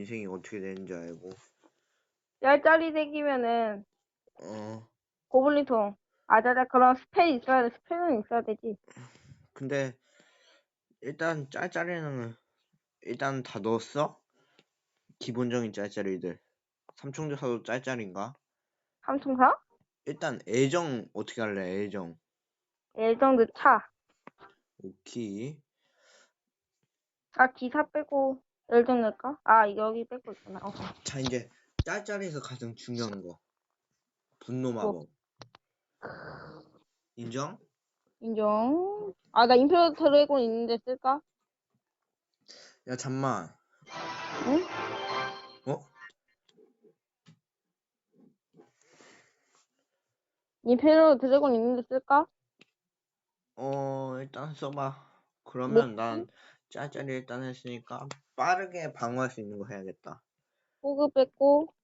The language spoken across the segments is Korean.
인생이 어떻게 되는지 알고. 열짜리 생기면은 어, 고블린통. 아자자 그럼 스펠 있어야 돼. 스펠은 있어야 되지. 근데 일단 짤짤이는 일단 다 넣었어? 기본적인 짤짤이들. 삼총조사도 짤짤인가? 삼총사? 일단 애정 어떻게 할래? 애정. 예정도 차. 오케이. 아 기사 빼고 넣을까? 아 여기 빼고 있구나. 어. 자 이제 짤짤이에서 가장 중요한 거. 분노 마법. 인정? 인정. 아나 임페로 드래곤 있는데 쓸까? 야 잠만. 응? 어? 임페로 드래곤 있는데 쓸까? 어 일단 써봐. 그러면 뭐? 난 짤짤이 일단 했으니까 빠르게 방어할 수 있는 거 해야겠다. 호그 뺐고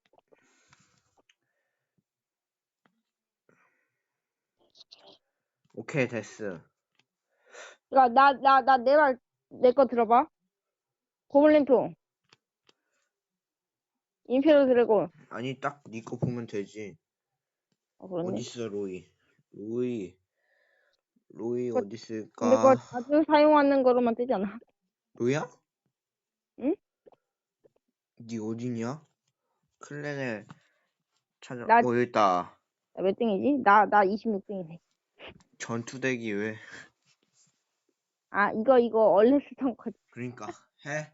오케이 됐어. 야, 나, 나, 나, 내 말, 내 거 들어봐. 고블린통. 임페로 드래곤. 아니 딱 네 거 보면 되지. 어, 그러네. 어디 있어 로이? 로이. 로이 그거- 어디 있을까? 근데 그거 자주 사용하는 거로만 뜨잖아. 로이야? 응? 네 어디냐? 클랜을 찾아. 나- 어 여기 있다. 나 몇 등이지? 나, 나 26등이네. 전투대기 왜? 아, 이거, 이거, 얼레 스턴 거. 그러니까 해?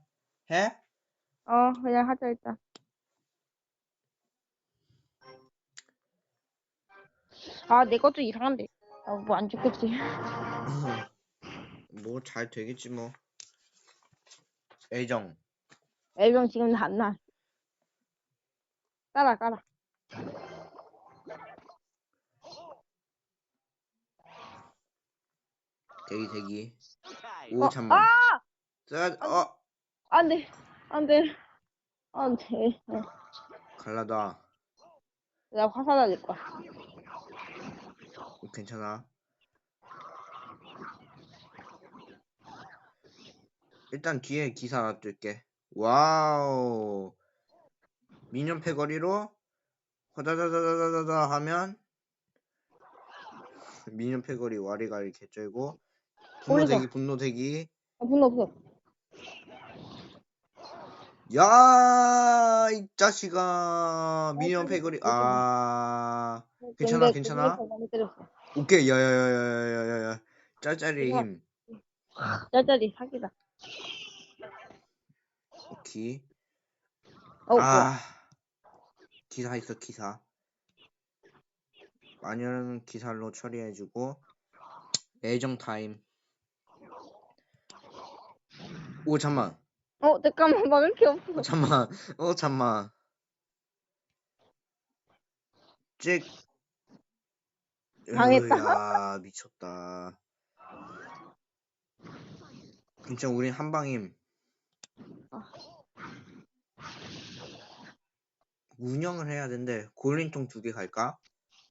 해? 어, 그냥 하자, 일단. 아, 내 것도 이상한데. 아, 뭐 안 죽겠지. 뭐 잘 되겠지 뭐. 애정. 앨범 지금 안 나. 깔아, 깔아. 대기 대기. 오 어, 잠만. 아! 써야 어안 돼. 안 돼. 안 돼. 어. 갈라다. 나 화사 날릴 거야. 어, 괜찮아. 일단 뒤에 기사 놔둘게. 와우. 미니언 패거리로 허다다다다다다 하면 미니언 패거리 와리가리 개쩔고 분노대기. 분노대기 아, 분노 없어. 야, 이 자식아. 미니언 패거리. 아. 괜찮아, 괜찮아? 그거에서 많이 때렸어. 오케이. 야 야 야 야 야 야 야. 짤짤이 이거- 힘. 짤짤이 사기다. 오케이. 어. 아. 기사 있어, 기사. 마녀는 기사로 처리해주고. 애정 타임. 오, 잠만. 어, 잠깐만 막을 게 없어. 어, 잠만. 어, 잠만. 찍. 당했다. 으야, 미쳤다. 진짜 우린 한방임. 아. 운영을 해야 된대. 골린통 두 개 갈까?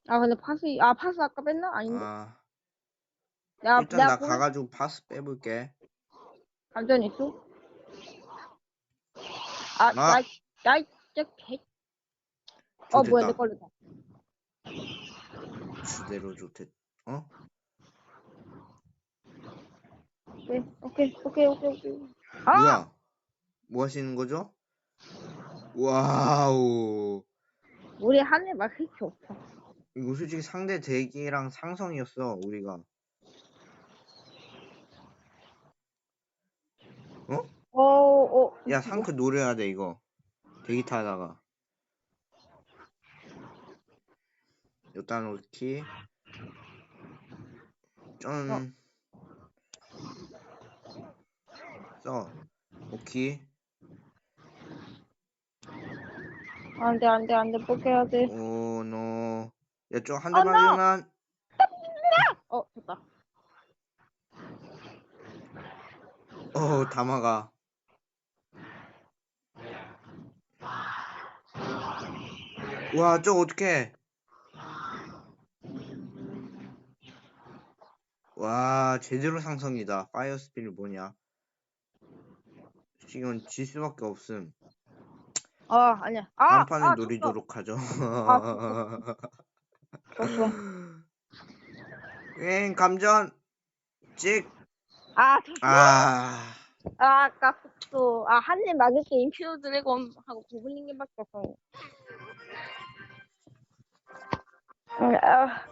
아, 근데 파스, 아, 파스 아까 뺐나? 아닌데. 아, 야, 일단 나 볼- 가가지고 파스 빼볼게. 감전 있어? 아, 아. 야, 야, 이 진짜 개. 어, 뭐야, 내. 걸렸다. 지대로 좋댔. 어? 오케이, 오케이, 오케이, 오케이, 오케이. 아! 뭐야? 뭐 하시는 거죠? 와우. 우리 한해 막을 게 없어. 이거 솔직히 상대 대기랑 상성이었어 우리가 어, 어. 야 상크 노려야 돼 이거 대기 타다가 요딴 올키 좀 써. 오키 안 돼, 안 돼, 안 돼, 뽀개야 돼. 오노 야좀 한대 어, no! 맞으면 어, 됐다. 어 다마가 와저 어떡해. 와 제대로 상성이다. 파이어 스피릿 뭐냐. 지금 질 수밖에 없음 아, 아니야. 아, 판에 아, 노리도록 하죠. 아, 졌어. 응, 감전. 찍. 아, 졌어. 아. 아, 아깝소. 아, 한 입 맞을 게 인피오 드래곤 하고 고블린님밖에 없어. 아,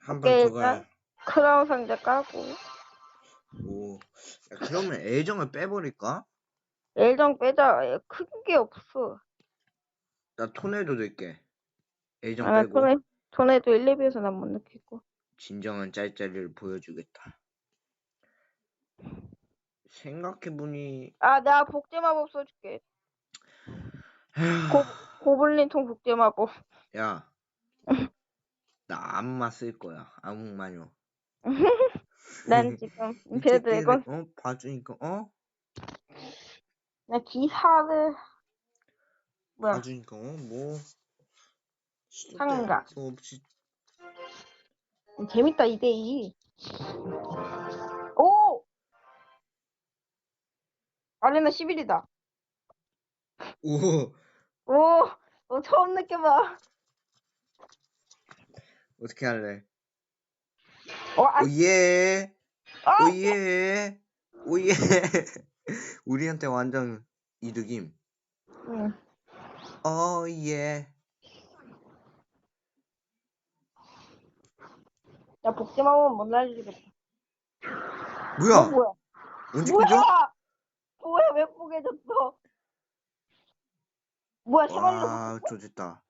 한판 오케이, 더 가야. 크라운 상자 까고. 오. 야, 그러면 애정을 빼버릴까? 일정 빼자. 큰 게 없어. 나 토네도 될게. 애정 아, 빼고 전에, 전에도 1레비에서 난 못 느끼고. 진정한 짤짤이를 보여주겠다. 생각해보니 아, 나 복제 마법 써줄게. 고, 고블린 통 복제 마법. 야, 나 암마 쓸 거야. 암흑마녀. 난 지금 인피오 드래곤. 어 봐주니까 어 나 기사를. 뭐야. 봐주니까 어뭐 상가. 없이 재밌다, 2대2. 오! 아레나 11이다. 오 오! 너 처음 느껴봐. 어떻게 할래? 어, 아, 오예 아! 오예 오예 우리한테 완전 이득임. 응. 어 예 야, 복제마법은 못 날리겠다. 뭐야? 어, 뭐야? 언제 뭐야? 그죠? 뭐야, 왜 뽀개졌어? 뭐야, 샤말로. 아 좋겠다.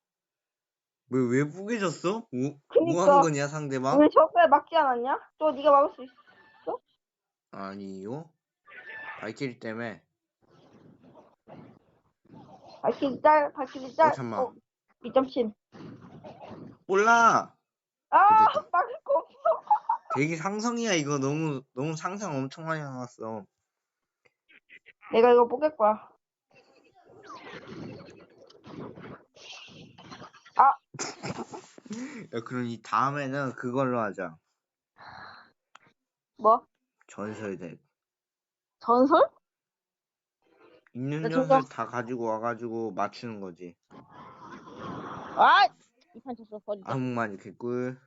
왜왜 뿌개졌어? 뭐, 뭐 그니까. 한 거냐 상대방? 우리 저거에 막지 않았냐? 저 네가 막을 수 있어? 아니요. 발키리 때문에. 발키리 짤, 발키리 짤. 어, 잠깐만. 어, 2.7. 몰라. 아. 막을 거 없어. 되게 상성이야 이거 너무 너무 상상 엄청 많이 나왔어. 내가 이거 뽀갤 거야. 야 그럼 이 다음에는 그걸로 하자. 뭐? 전설덱. 전설? 있는 나 전설 저거- 다 가지고 와가지고 맞추는 거지. 아! 이판 쳤어, 버리자. 암흑마녀 개꿀.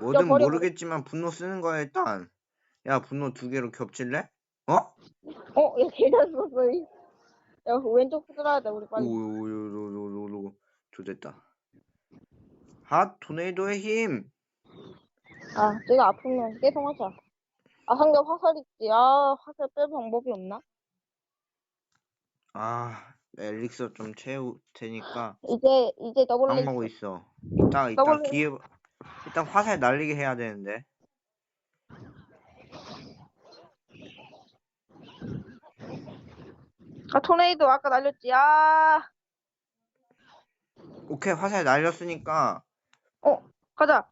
뭐든 버려, 모르겠지만 분노 쓰는 거야 일단. 야 분노 두 개로 겹칠래? 어? 어, 야, 계단 썼어. 이. 야, 왼쪽 들어야 돼, 우리 빨리. 오요요요요요 좋됐다. 핫 토네이도의 힘. 아, 내가 아프면 계속 하자. 아, 상대 화살 있지. 아, 화살 뺄 방법이 없나? 아 엘릭서 좀 채울 테니까 이제, 이제 더블 레이스. 빵하고 있어. 이따 이따 더블 기회 일단 화살 날리게 해야 되는데. 아, 토네이도 아까 날렸지. 아, 오케이 화살 날렸으니까 어, 가자.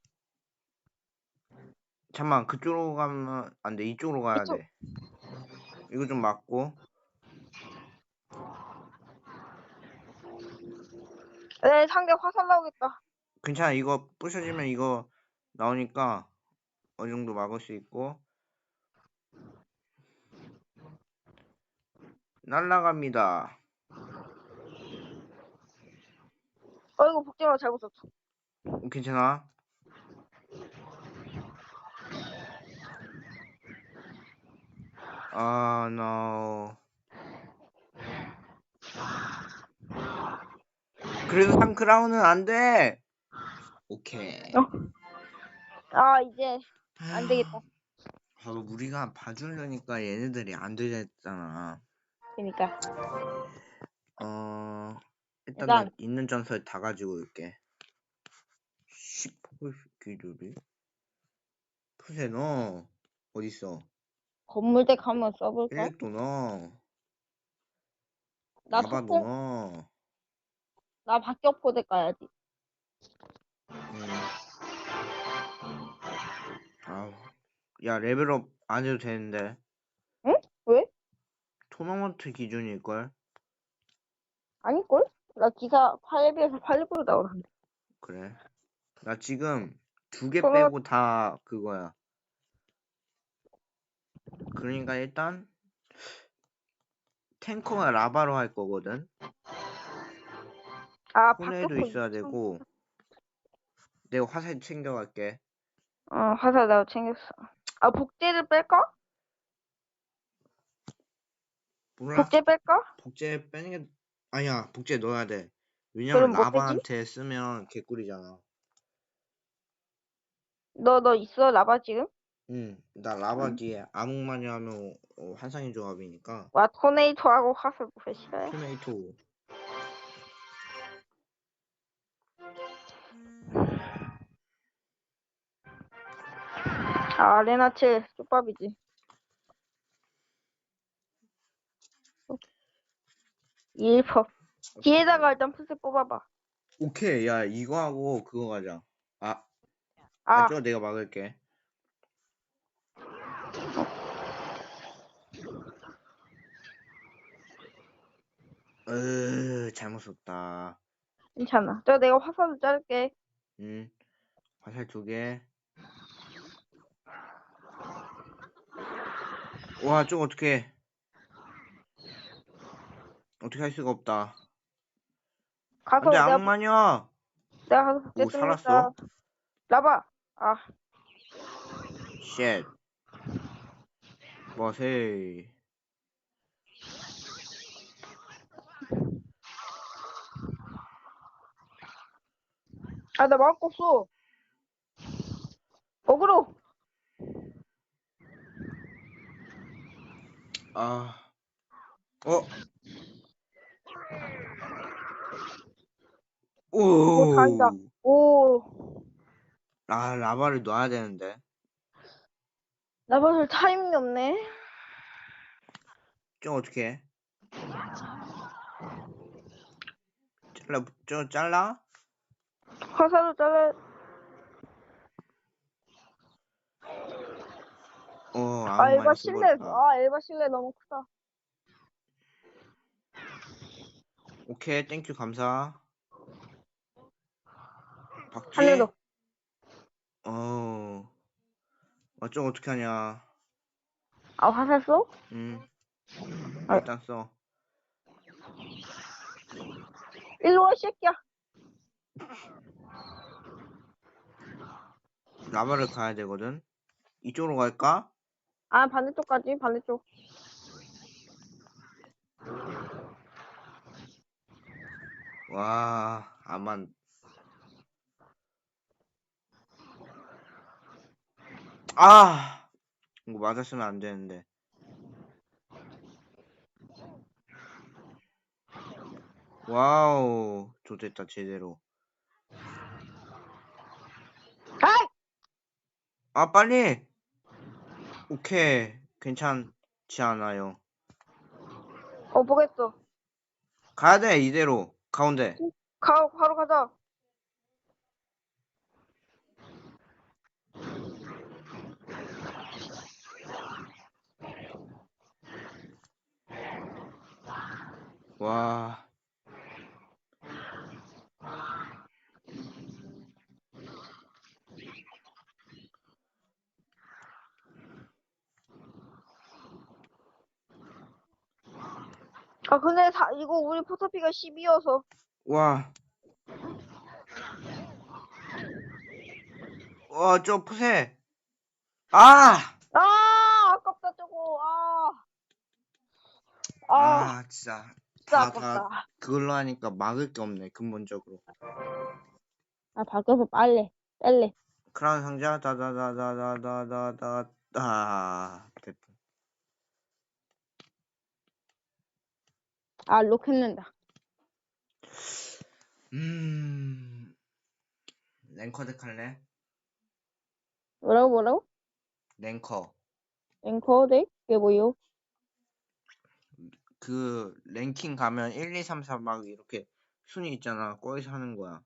잠만 그쪽으로 가면 안 돼. 이쪽으로 가야 이쪽. 돼. 이거 좀 맞고. 네, 상대 화살 나오겠다. 괜찮아. 이거 부셔지면 이거 나오니까 어느 정도 막을 수 있고. 날라갑니다. 어이구, 복제마 잘못 썼어. 어, 괜찮아. 아, no. 그래도 3크라운은 안 돼. 오케이. 어. 아, 이제 안 되겠다. 바로 우리가 봐주려니까 얘네들이 안 되잖아. 그니까. 어, 일단 일단- 나 있는 전설 다 가지고 올게. 시퍼 새끼들이. 푸세 너 어딨어? 건물대 가면 써볼까? 일렉도 너. 나 아바도 석공, 너. 나 박격포대 가야지. 음. 아우. 야 레벨업 안 해도 되는데. 왜? 토너먼트 기준일걸? 아닐걸? 나 기사 8비에서 8부로 나오는데. 그래. 나 지금 두 개 토너- 빼고 다 그거야. 그러니까 일단 탱커가 라바로 할 거거든. 아, 박격포 있어야 참- 되고. 내가 화살 챙겨갈게. 어, 화살 내가 챙겼어. 아, 복제를 뺄까? 몰라. 복제 뺄까? 복제 빼는 게 아니야. 복제 넣어야 돼. 왜냐면 그럼 뭐? 라바한테 쓰면 개꿀이잖아. 너, 너 있어? 라바 지금? 응. 나 라바 뒤에 암흑마녀 하면 어, 환상의 조합이니까. 와, 토네이토하고 화살 뭐 싫어해? 토네이토. 아, 레나체 쪽밥이지. 일퍼. 뒤에다가 일단 풀셋 뽑아봐. 오케이. 야 이거 하고 그거 가자. 아, 아, 아, 저거 내가 막을게. 으, 잘못 썼다. 괜찮아. 저 내가 화살을 자를게. 음, 화살 두 개. 와, 저거 어떻게? 어떻게 할 수가 없다. 가서 안돼, 내가, 악마녀. 내가 가서 복제 오. 살았어? 라바. 아, 쉣. 뭐세? 아, 나거 없어. 어그로. 아, 어. 오, 다행이다. 오. 아, 라바를 놔야 되는데. 라바를 타이밍이 없네. 저 어떻게 해? 잘라, 저 잘라? 화살을 잘라. 어, 아, 아무 엘바 말이 실내. 죽었다. 아, 엘바 실내 너무 크다. 오케이, 땡큐, 감사. 박쥐? 하늘도. 어, 아, 저 어떻게 하냐. 아, 화살 쏘? 음, 아. 일단 써. 일로 와, 이 새끼야. 라바를 가야 되거든. 이쪽으로 갈까? 아, 반대쪽까지, 반대쪽. 와, 아만. 아! 이거 맞았으면 안 되는데. 와우, 좋됐다, 제대로. 아이! 아, 빨리! 오케이, 괜찮지 않아요. 어, 보겠어. 가야 돼, 이대로. 가운데. 가, 바로 가자. 와. 아, 근데 사, 이거 우리 포토피가 10이어서. 와. 와, 저 푸세. 아! 아, 아깝다, 저거. 아. 아, 아, 진짜. 진짜 다, 아깝다. 다 그걸로 하니까 막을 게 없네, 근본적으로. 아, 바꿔서 빨래. 빨래. 크라운 상자, 다다다다다다다다. 아, 록했는다. 음. 랭커드 칼래? 뭐라고, 뭐라고? 랭커. 앵커 덱? 이게 뭐요? 그, 랭킹 가면 1, 2, 3, 4 막 이렇게 순위 있잖아. 거기서 하는 거야.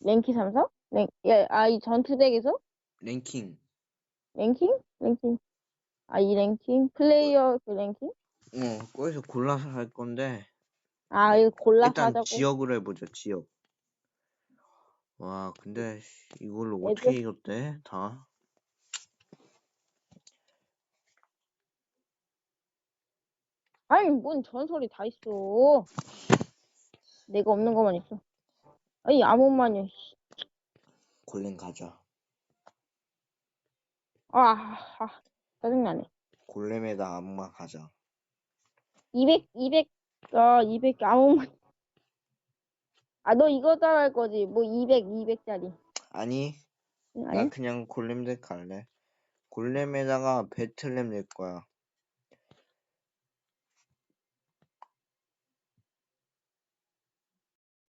랭키 3사? 랭, 야, 아, 이 전투 덱에서? 랭킹. 랭킹? 랭킹. 아, 이 랭킹? 플레이어 그 랭킹? 어, 거기서 골라서 할 건데. 아, 이거 골라서 일단 하자고. 지역으로 해보자, 지역. 와, 근데 씨, 이걸로 애들- 어떻게 이겼대? 다. 아니, 뭔 전설이 다 있어. 내가 없는 것만 있어. 아니, 아무만요. 씨. 골렘 가자. 아, 아, 짜증나네. 골렘에다 아무만 가자. 200, 200, 아, 200, 아무만. 아, 너 이거 따라할 거지. 뭐, 200, 200짜리. 아니, 나 아니? 그냥 골렘 덱 갈래. 골렘에다가 배틀렘 낼 거야.